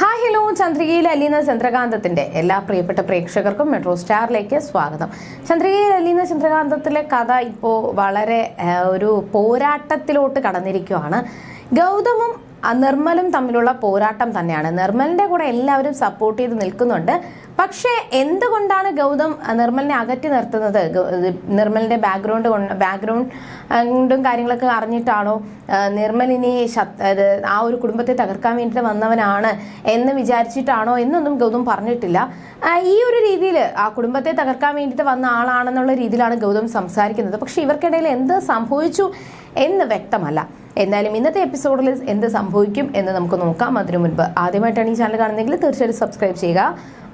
Hi hello ചന്ദ്രികയിൽ അലീന ചന്ദ്രകാന്തത്തിന്റെ എല്ലാ പ്രിയപ്പെട്ട പ്രേക്ഷകർക്കും മെട്രോ സ്റ്റാറിലേക്ക് സ്വാഗതം. ചന്ദ്രികയിൽ അലീന ചന്ദ്രകാന്തത്തിലെ കഥ ഇപ്പോൾ വളരെ ഒരു പോരാട്ടത്തിലോട്ട് കടന്നിരിക്കുകയാണ് ഗൗതമും നിർമ്മലും തമ്മിലുള്ള പോരാട്ടം തന്നെയാണ്. നിർമ്മലിന്റെ കൂടെ എല്ലാവരും സപ്പോർട്ട് ചെയ്ത് നിൽക്കുന്നുണ്ട്. പക്ഷേ എന്തുകൊണ്ടാണ് ഗൗതം നിർമ്മലിനെ അകറ്റി നിർത്തുന്നത്? നിർമ്മലിന്റെ ബാക്ക്ഗ്രൗണ്ട് ബാക്ക്ഗ്രൗണ്ടും കാര്യങ്ങളൊക്കെ അറിഞ്ഞിട്ടാണോ നിർമ്മലിനി ആ ഒരു കുടുംബത്തെ തകർക്കാൻ വേണ്ടിയിട്ട് വന്നവനാണ് എന്ന് വിചാരിച്ചിട്ടാണോ എന്നൊന്നും ഗൗതം പറഞ്ഞിട്ടില്ല. ഈ ഒരു രീതിയിൽ ആ കുടുംബത്തെ തകർക്കാൻ വേണ്ടിയിട്ട് വന്ന ആളാണെന്നുള്ള രീതിയിലാണ് ഗൗതം സംസാരിക്കുന്നത്. പക്ഷെ ഇവർക്കിടയിൽ എന്ത് സംഭവിച്ചു എന്ന് വ്യക്തമല്ല. എന്തായാലും ഇന്നത്തെ എപ്പിസോഡിൽ എന്ത് സംഭവിക്കും എന്ന് നമുക്ക് നോക്കാം. അതിനു മുൻപ് ആദ്യമായിട്ടാണ് ഈ ചാനൽ കാണുന്നതെങ്കിൽ തീർച്ചയായിട്ടും സബ്സ്ക്രൈബ് ചെയ്യുക.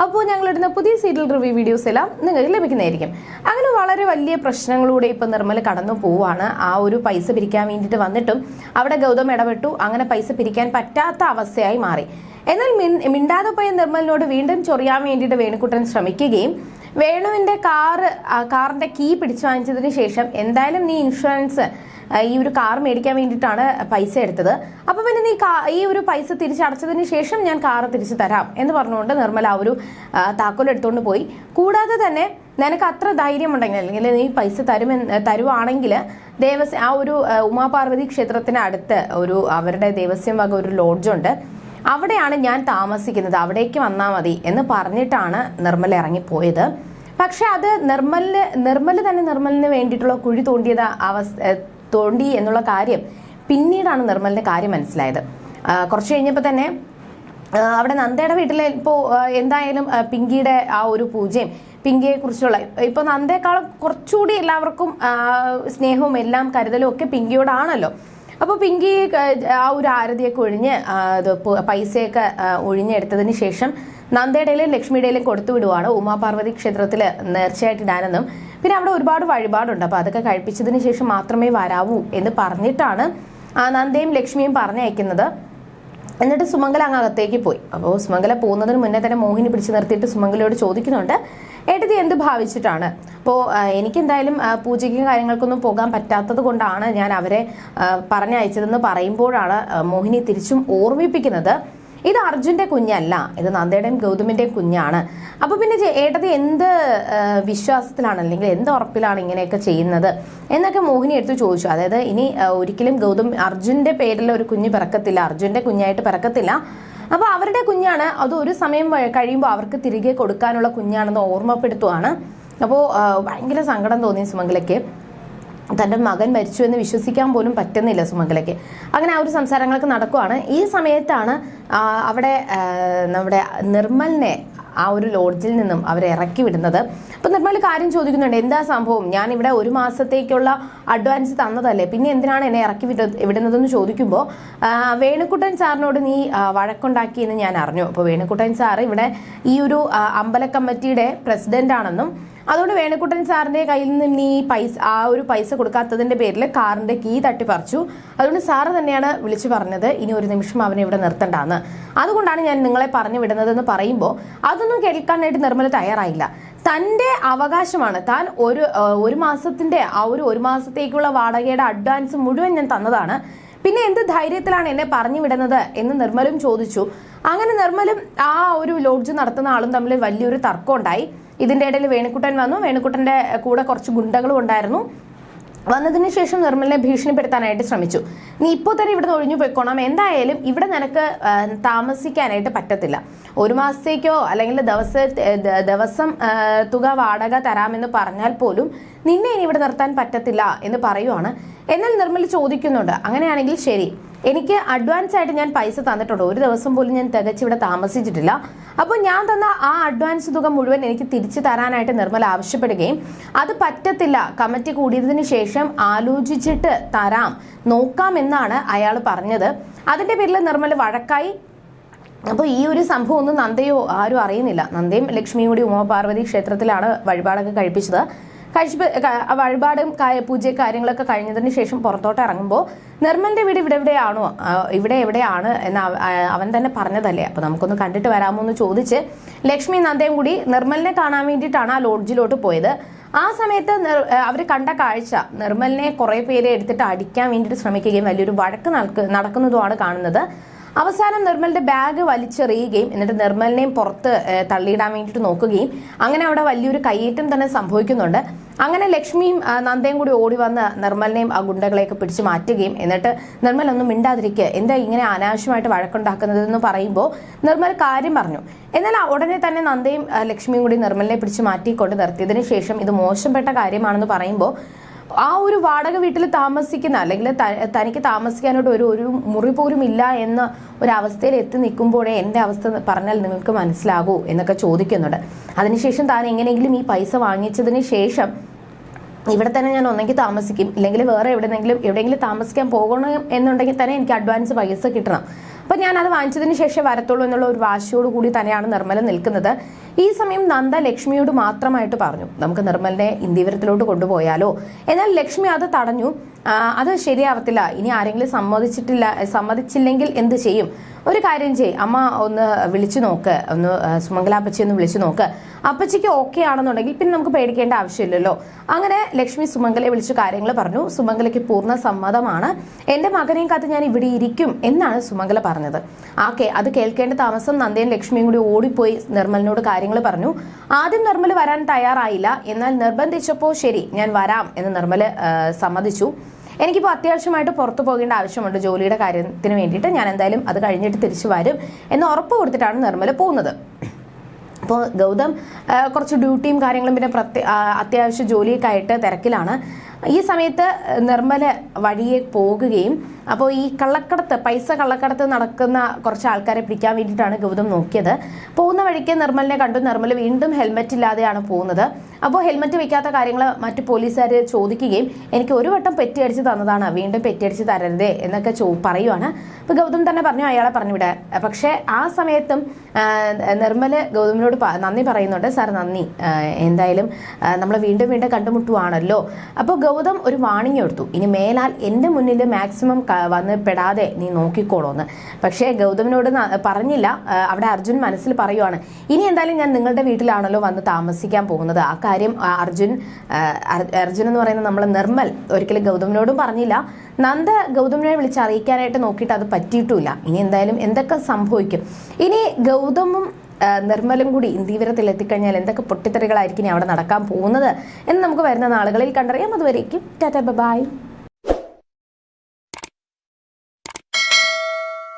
അപ്പോൾ ഞങ്ങൾ ഇടുന്ന പുതിയ സീരിയൽ റിവ്യൂ വീഡിയോസ് എല്ലാം നിങ്ങൾക്ക് ലഭിക്കുന്നതായിരിക്കും. അങ്ങനെ വളരെ വലിയ പ്രശ്നങ്ങളിലൂടെ ഇപ്പം നിർമ്മൽ കടന്നു പോവാണ് ആ ഒരു പൈസ പിരിക്കാൻ വേണ്ടിയിട്ട് വന്നിട്ടും അവിടെ ഗൗതം ഇടപെട്ടു. അങ്ങനെ പൈസ പിരിക്കാൻ പറ്റാത്ത അവസ്ഥയായി മാറി. എന്നാൽ മിണ്ടാതെ പോയ നിർമ്മലിനോട് വീണ്ടും ചൊറിയാൻ വേണ്ടിയിട്ട് വേണുക്കുട്ടൻ ശ്രമിക്കുകയും വേണുവിന്റെ കാറ് കാറിന്റെ കീ പിടിച്ചു വാങ്ങിച്ചതിന് ശേഷം എന്തായാലും നീ ഇൻഷുറൻസ് ഈ ഒരു കാർ മേടിക്കാൻ വേണ്ടിയിട്ടാണ് പൈസ എടുത്തത്. അപ്പോൾ പിന്നെ നീ ഈ ഒരു പൈസ തിരിച്ചടച്ചതിന് ശേഷം ഞാൻ കാർ തിരിച്ചു തരാം എന്ന് പറഞ്ഞുകൊണ്ട് നിർമ്മല ആ ഒരു താക്കോൽ എടുത്തുകൊണ്ട് പോയി. കൂടാതെ തന്നെ നിനക്ക് അത്ര ധൈര്യമുണ്ടെങ്കിൽ അല്ലെങ്കിൽ നീ പൈസ തരുമെന്ന് തരുവാണെങ്കിൽ ദേവസ്വം ആ ഒരു ഉമാപാർവതി ക്ഷേത്രത്തിന് അടുത്ത് ഒരു അവരുടെ ദേവസ്വം വക ഒരു ലോഡ്ജുണ്ട് അവിടെയാണ് ഞാൻ താമസിക്കുന്നത്. അവിടേക്ക് വന്നാൽ മതി എന്ന് പറഞ്ഞിട്ടാണ് നിർമ്മല ഇറങ്ങിപ്പോയത്. പക്ഷെ അത് നിർമ്മലിന് നിർമ്മൽ തന്നെ നിർമ്മലിന് വേണ്ടിയിട്ടുള്ള കുഴി തോണ്ടിയത് അവസ്ഥ തോണ്ടി എന്നുള്ള കാര്യം പിന്നീടാണ് നിർമ്മലിന്റെ കാര്യം മനസ്സിലായത്. കുറച്ച് കഴിഞ്ഞപ്പോൾ തന്നെ അവിടെ നന്ദയുടെ വീട്ടിൽ ഇപ്പോൾ എന്തായാലും പിങ്കിയുടെ ആ ഒരു പൂജയും പിങ്കിയെ കുറിച്ചുള്ള ഇപ്പൊ നന്ദയെക്കാളും കുറച്ചുകൂടി എല്ലാവർക്കും സ്നേഹവും എല്ലാം കരുതലും ഒക്കെ പിങ്കിയോടാണല്ലോ. അപ്പോൾ പിങ്കി ആ ഒരു ആരതിയൊക്കെ ഒഴിഞ്ഞ് അത് പൈസയൊക്കെ ഒഴിഞ്ഞെടുത്തതിന് ശേഷം നന്ദയുടെയിലും ലക്ഷ്മിയുടെയിലും കൊടുത്തു വിടുവാണ് ഉമാപാർവതി ക്ഷേത്രത്തിൽ നേർച്ചയായിട്ട് ഇടാനെന്നും പിന്നെ അവിടെ ഒരുപാട് വഴിപാടുണ്ട്. അപ്പോൾ അതൊക്കെ കഴിപ്പിച്ചതിന് ശേഷം മാത്രമേ വരാവൂ എന്ന് പറഞ്ഞിട്ടാണ് നന്ദയും ലക്ഷ്മിയും പറഞ്ഞയക്കുന്നത്. എന്നിട്ട് സുമംഗല അങ്ങ് അകത്തേക്ക് പോയി. അപ്പോൾ സുമംഗല പോകുന്നതിന് മുന്നേ തന്നെ മോഹിനി പിടിച്ചു നിർത്തിയിട്ട് സുമംഗലയോട് ചോദിക്കുന്നുണ്ട് ഏട്ടത്തി എന്ത് ഭാവിച്ചിട്ടാണ്? അപ്പോൾ എനിക്കെന്തായാലും പൂജയ്ക്കും കാര്യങ്ങൾക്കൊന്നും പോകാൻ പറ്റാത്തത് കൊണ്ടാണ് ഞാൻ അവരെ പറഞ്ഞയച്ചതെന്ന് പറയുമ്പോഴാണ് മോഹിനി തിരിച്ചും ഓർമ്മിപ്പിക്കുന്നത്. ഇത് അർജുന്റെ കുഞ്ഞല്ല ഇത് നന്ദയുടെയും ഗൗതമിന്റെയും കുഞ്ഞാണ്. അപ്പൊ പിന്നെ ഏട്ടത് എന്ത് വിശ്വാസത്തിലാണ് അല്ലെങ്കിൽ എന്ത് ഉറപ്പിലാണ് ഇങ്ങനെയൊക്കെ ചെയ്യുന്നത് എന്നൊക്കെ മോഹിനി എടുത്ത് ചോദിച്ചു. അതായത് ഇനി ഒരിക്കലും ഗൗതം അർജുന്റെ പേരിൽ ഒരു കുഞ്ഞ് പിറക്കത്തില്ല അർജുന്റെ കുഞ്ഞായിട്ട് പിറക്കത്തില്ല. അപ്പൊ അവരുടെ കുഞ്ഞാണ് അത് ഒരു സമയം കഴിയുമ്പോൾ അവർക്ക് തിരികെ കൊടുക്കാനുള്ള കുഞ്ഞാണെന്ന് ഓർമ്മപ്പെടുത്തുവാണ്. അപ്പോൾ ഭയങ്കര സങ്കടം തോന്നി സുമംഗലയ്ക്ക്. തന്റെ മകൻ മരിച്ചു എന്ന് വിശ്വസിക്കാൻ പോലും പറ്റുന്നില്ല സുമംഗലയ്ക്ക്. അങ്ങനെ ആ ഒരു സംസാരങ്ങളൊക്കെ നടക്കുവാണ്. ഈ സമയത്താണ് അവിടെ നമ്മുടെ നിർമ്മലിനെ ആ ഒരു ലോഡ്ജിൽ നിന്നും അവരെ ഇറക്കി വിടുന്നത്. അപ്പം നിർമ്മൽ കാര്യം ചോദിക്കുന്നുണ്ട് എന്താ സംഭവം? ഞാൻ ഇവിടെ ഒരു മാസത്തേക്കുള്ള അഡ്വാൻസ് തന്നതല്ലേ? പിന്നെ എന്തിനാണ് എന്നെ ഇറക്കി വിട വിടുന്നതെന്ന് ചോദിക്കുമ്പോൾ വേണുക്കുട്ടൻ സാറിനോട് നീ വഴക്കുണ്ടാക്കിയെന്ന് ഞാൻ അറിഞ്ഞു. അപ്പോൾ വേണുക്കുട്ടൻ സാർ ഇവിടെ ഈ ഒരു അമ്പല കമ്മിറ്റിയുടെ പ്രസിഡന്റ് ആണെന്നും അതുകൊണ്ട് വേണുക്കുട്ടൻ സാറിന്റെ കയ്യിൽ നിന്ന് ഈ പൈസ ആ ഒരു പൈസ കൊടുക്കാത്തതിന്റെ പേരിൽ കാറിന്റെ കീ തട്ടിപ്പറിച്ചു. അതുകൊണ്ട് സാറ് തന്നെയാണ് വിളിച്ചു പറഞ്ഞത് ഇനി ഒരു നിമിഷം അവനെ ഇവിടെ നിർത്തണ്ടാന്ന്. അതുകൊണ്ടാണ് ഞാൻ നിങ്ങളെ പറഞ്ഞു വിടുന്നതെന്ന് പറയുമ്പോൾ അതൊന്നും കേൾക്കാനായിട്ട് നിർമ്മല തയ്യാറായില്ല. തന്റെ അവകാശമാണ് താൻ ഒരു ഒരു മാസത്തിന്റെ ആ ഒരു ഒരു മാസത്തേക്കുള്ള വാടകയുടെ അഡ്വാൻസ് മുഴുവൻ ഞാൻ തന്നതാണ്. പിന്നെ എന്ത് ധൈര്യത്തിലാണ് എന്നെ പറഞ്ഞു വിടുന്നത് എന്ന് നിർമ്മലും ചോദിച്ചു. അങ്ങനെ നിർമ്മലും ആ ഒരു ലോഡ്ജ് നടത്തുന്ന ആളും തമ്മിൽ വലിയൊരു തർക്കം ഇതിന്റെ ഇടയിൽ വേണുക്കുട്ടൻ വന്നു. വേണുക്കുട്ടന്റെ കൂടെ കുറച്ച് ഗുണ്ടകളും ഉണ്ടായിരുന്നു. വന്നതിന് ശേഷം നിർമ്മലിനെ ഭീഷണിപ്പെടുത്താനായിട്ട് ശ്രമിച്ചു. നീ ഇപ്പോൾ തന്നെ ഇവിടുന്ന് ഒഴിഞ്ഞു പോയിക്കോണം. എന്തായാലും ഇവിടെ നിനക്ക് താമസിക്കാനായിട്ട് പറ്റത്തില്ല. ഒരു മാസത്തേക്കോ അല്ലെങ്കിൽ ദിവസ ദിവസം തുക വാടക തരാമെന്ന് പറഞ്ഞാൽ പോലും നിന്നെ ഇനി ഇവിടെ നിർത്താൻ പറ്റത്തില്ല എന്ന് പറയുവാണ്. എന്നാൽ നിർമ്മൽ ചോദിക്കുന്നുണ്ട് അങ്ങനെയാണെങ്കിൽ ശരി എനിക്ക് അഡ്വാൻസ് ആയിട്ട് ഞാൻ പൈസ തന്നിട്ടുണ്ട്. ഒരു ദിവസം പോലും ഞാൻ തികച്ച് ഇവിടെ താമസിച്ചിട്ടില്ല. അപ്പോൾ ഞാൻ തന്ന ആ അഡ്വാൻസ് തുക മുഴുവൻ എനിക്ക് തിരിച്ചു തരാനായിട്ട് നിർമ്മൽ ആവശ്യപ്പെടുകയും അത് പറ്റത്തില്ല. കമ്മിറ്റി കൂടിയതിന് ശേഷം ആലോചിച്ചിട്ട് തരാം. നോക്കാം എന്നാണ് അയാൾ പറഞ്ഞത്. അതിന്റെ പേരിൽ നിർമ്മൽ വഴക്കായി അപ്പോൾ ഈ ഒരു സംഭവം ഒന്നും നന്ദയോ ആരും അറിയുന്നില്ല. നന്ദയും ലക്ഷ്മിയും കൂടി ഉമാപാർവതി ക്ഷേത്രത്തിലാണ് വഴിപാടൊക്കെ കഴിപ്പിച്ചത്. കഴിച്ച് വഴിപാടും പൂജ കാര്യങ്ങളൊക്കെ കഴിഞ്ഞതിന് ശേഷം പുറത്തോട്ട് ഇറങ്ങുമ്പോൾ നിർമ്മലിന്റെ വീട് ഇവിടെ എവിടെയാണോ ഇവിടെ എവിടെയാണ് എന്ന് അവൻ തന്നെ പറഞ്ഞതല്ലേ. അപ്പൊ നമുക്കൊന്ന് കണ്ടിട്ട് വരാമോ എന്ന് ചോദിച്ച് ലക്ഷ്മി നന്ദയും കൂടി നിർമ്മലിനെ കാണാൻ വേണ്ടിയിട്ടാണ് ആ ലോഡ്ജിലോട്ട് പോയത്. ആ സമയത്ത് അവർ കണ്ട കാഴ്ച നിർമ്മലിനെ കുറെ പേരെ എടുത്തിട്ട് അടിക്കാൻ വേണ്ടിയിട്ട് ശ്രമിക്കുകയും വലിയൊരു വഴക്ക് നടക്കുന്നതുമാണ് കാണുന്നത്. അവസാനം നിർമ്മലിന്റെ ബാഗ് വലിച്ചെറിയുകയും എന്നിട്ട് നിർമ്മലിനെയും പുറത്ത് തള്ളിയിടാൻ വേണ്ടിയിട്ട് നോക്കുകയും അങ്ങനെ അവിടെ വലിയൊരു കയ്യേറ്റം തന്നെ സംഭവിക്കുന്നുണ്ട്. അങ്ങനെ ലക്ഷ്മിയും നന്ദയും കൂടി ഓടി വന്ന് നിർമ്മലിനെയും ആ ഗുണ്ടകളെയൊക്കെ പിടിച്ചു മാറ്റുകയും എന്നിട്ട് നിർമ്മൽ ഒന്നും മിണ്ടാതിരിക്കുക എന്താ ഇങ്ങനെ അനാവശ്യമായിട്ട് വഴക്കുണ്ടാക്കുന്നതെന്ന് പറയുമ്പോൾ നിർമ്മൽ കാര്യം പറഞ്ഞു. എന്നാൽ ഉടനെ തന്നെ നന്ദയും ലക്ഷ്മിയും കൂടി നിർമ്മലിനെ പിടിച്ചു മാറ്റിക്കൊണ്ട് നിർത്തിയതിനു ശേഷം ഇത് മോശപ്പെട്ട കാര്യമാണെന്ന് പറയുമ്പോൾ ആ ഒരു വാടക വീട്ടിൽ താമസിക്കുന്ന അല്ലെങ്കിൽ തനിക്ക് താമസിക്കാനായിട്ട് ഒരു ഒരു മുറി പോലും ഇല്ല എന്ന ഒരു അവസ്ഥയിൽ എത്തി നിൽക്കുമ്പോഴേ എന്റെ അവസ്ഥ പറഞ്ഞാൽ നിങ്ങൾക്ക് മനസ്സിലാകൂ എന്നൊക്കെ ചോദിക്കുന്നുണ്ട്. അതിനുശേഷം താൻ എങ്ങനെയെങ്കിലും ഈ പൈസ വാങ്ങിച്ചതിന് ശേഷം ഇവിടെ തന്നെ ഞാൻ ഒന്നെങ്കിൽ താമസിക്കും ഇല്ലെങ്കിൽ വേറെ എവിടെയെങ്കിലും എവിടെയെങ്കിലും താമസിക്കാൻ പോകണം എന്നുണ്ടെങ്കിൽ തന്നെ എനിക്ക് അഡ്വാൻസ് പൈസ കിട്ടണം. അപ്പം ഞാൻ അത് വാങ്ങിച്ചതിന് ശേഷം വരത്തുള്ളൂ എന്നുള്ള ഒരു വാശിയോട് കൂടി തന്നെയാണ് നിർമ്മല നിൽക്കുന്നത്. ഈ സമയം നന്ദ ലക്ഷ്മിയോട് മാത്രമായിട്ട് പറഞ്ഞു. നമുക്ക് നിർമ്മലിനെ ഇന്ത്യവരത്തിലോട്ട് കൊണ്ടുപോയാലോ? എന്നാൽ ലക്ഷ്മി അത് തടഞ്ഞു. അത് ശരിയാവത്തില്ല. ഇനി ആരെങ്കിലും സമ്മതിച്ചിട്ടില്ല സമ്മതിച്ചില്ലെങ്കിൽ എന്ത് ചെയ്യും? ഒരു കാര്യം ചെയ് അമ്മ ഒന്ന് വിളിച്ചു നോക്ക്. ഒന്ന് സുമംഗലാപ്പച്ചി ഒന്ന് വിളിച്ചു നോക്ക്. അപ്പച്ചിക്ക് ഓക്കെ ആണെന്നുണ്ടെങ്കിൽ പിന്നെ നമുക്ക് പേടിക്കേണ്ട ആവശ്യമില്ലല്ലോ. അങ്ങനെ ലക്ഷ്മി സുമംഗലയെ വിളിച്ച് കാര്യങ്ങൾ പറഞ്ഞു. സുമംഗലയ്ക്ക് പൂർണ സമ്മതമാണ്. എന്റെ മകനെയും കാത്ത് ഞാൻ ഇവിടെ ഇരിക്കും എന്നാണ് സുമംഗല പറഞ്ഞത്. ആ കേ അത് കേൾക്കേണ്ട താമസം നന്ദയും ലക്ഷ്മിയും കൂടി ഓടിപ്പോയി നിർമ്മലിനോട് കാര്യങ്ങൾ പറഞ്ഞു. ആദ്യം നിർമ്മൽ വരാൻ തയ്യാറായില്ല. എന്നാൽ നിർബന്ധിച്ചപ്പോൾ ശരി ഞാൻ വരാം എന്ന് നിർമ്മൽ സമ്മതിച്ചു. എനിക്കിപ്പോൾ അത്യാവശ്യമായിട്ട് പുറത്തു പോകേണ്ട ആവശ്യമുണ്ട് ജോലിയുടെ കാര്യത്തിന് വേണ്ടിയിട്ട്. ഞാൻ എന്തായാലും അത് കഴിഞ്ഞിട്ട് തിരിച്ചു വരും എന്ന് ഉറപ്പ് കൊടുത്തിട്ടാണ് നിർമ്മല പോകുന്നത്. അപ്പോൾ ഗൗതം കുറച്ച് ഡ്യൂട്ടിയും കാര്യങ്ങളും പിന്നെ പ്രത്യേക അത്യാവശ്യ ജോലിയൊക്കെ ആയിട്ട് തിരക്കിലാണ്. ഈ സമയത്ത് നിർമ്മല വഴിയെ പോകുകയും അപ്പോൾ ഈ കള്ളക്കടത്ത് പൈസ കള്ളക്കടത്ത് നടക്കുന്ന കുറച്ച് ആൾക്കാരെ പിടിക്കാൻ വേണ്ടിയിട്ടാണ് ഗൗതം നോക്കിയത്. പോകുന്ന വഴിക്ക് നിർമ്മലിനെ കണ്ടു. നിർമ്മൽ വീണ്ടും ഹെൽമെറ്റ് ഇല്ലാതെയാണ് പോകുന്നത്. അപ്പോൾ ഹെൽമെറ്റ് വെക്കാത്ത കാര്യങ്ങൾ മറ്റു പോലീസുകാർ ചോദിക്കുകയും എനിക്ക് ഒരു വട്ടം പെറ്റിയടിച്ച് തന്നതാണ്. വീണ്ടും പെറ്റിയടിച്ച് തരരുതേ എന്നൊക്കെ ചോ പറയുവാണ്. അപ്പോൾ ഗൗതം തന്നെ പറഞ്ഞു അയാളെ പറഞ്ഞുവിടെ പക്ഷേ ആ സമയത്തും നിർമ്മല നിർമ്മൽ ഗൗതമിനോട് നന്ദി പറയുന്നുണ്ട്. സാർ നന്ദി. എന്തായാലും നമ്മൾ വീണ്ടും വീണ്ടും കണ്ടുമുട്ടുവാണല്ലോ. അപ്പോൾ ഗൗതം ഒരു വാണിംഗ് എടുത്തു. ഇനി മേലാൽ എന്റെ മുന്നിൽ മാക്സിമം വന്ന് പെടാതെ നീ നോക്കിക്കോളോന്ന്. പക്ഷേ ഗൗതമിനോട് പറഞ്ഞില്ല. അവിടെ അർജുൻ മനസ്സിൽ പറയുവാണ് ഇനി എന്തായാലും ഞാൻ നിങ്ങളുടെ വീട്ടിലാണല്ലോ വന്ന് താമസിക്കാൻ പോകുന്നത്. ആ കാര്യം അർജുൻ അർജുൻ എന്ന് പറയുന്ന നമ്മൾ നിർമ്മൽ ഒരിക്കലും ഗൗതമിനോടും പറഞ്ഞില്ല. നന്ദ ഗൗതമിനെ വിളിച്ച് അറിയിക്കാനായിട്ട് നോക്കിയിട്ട് അത് പറ്റിയിട്ടുമില്ല. ഇനി എന്തായാലും എന്തൊക്കെ സംഭവിക്കും. ഇനി ഗൗതമും നിർമ്മലും കൂടി ഇന്ത്യവരത്തിൽ എത്തിക്കഴിഞ്ഞാൽ എന്തൊക്കെ പൊട്ടിത്തെറികളായിരിക്കും അവിടെ നടക്കാൻ പോകുന്നത് എന്ന് നമുക്ക് വരുന്ന നാളുകളിൽ കണ്ടറിയാം. അതുവരേക്കും ടാറ്റ ബൈ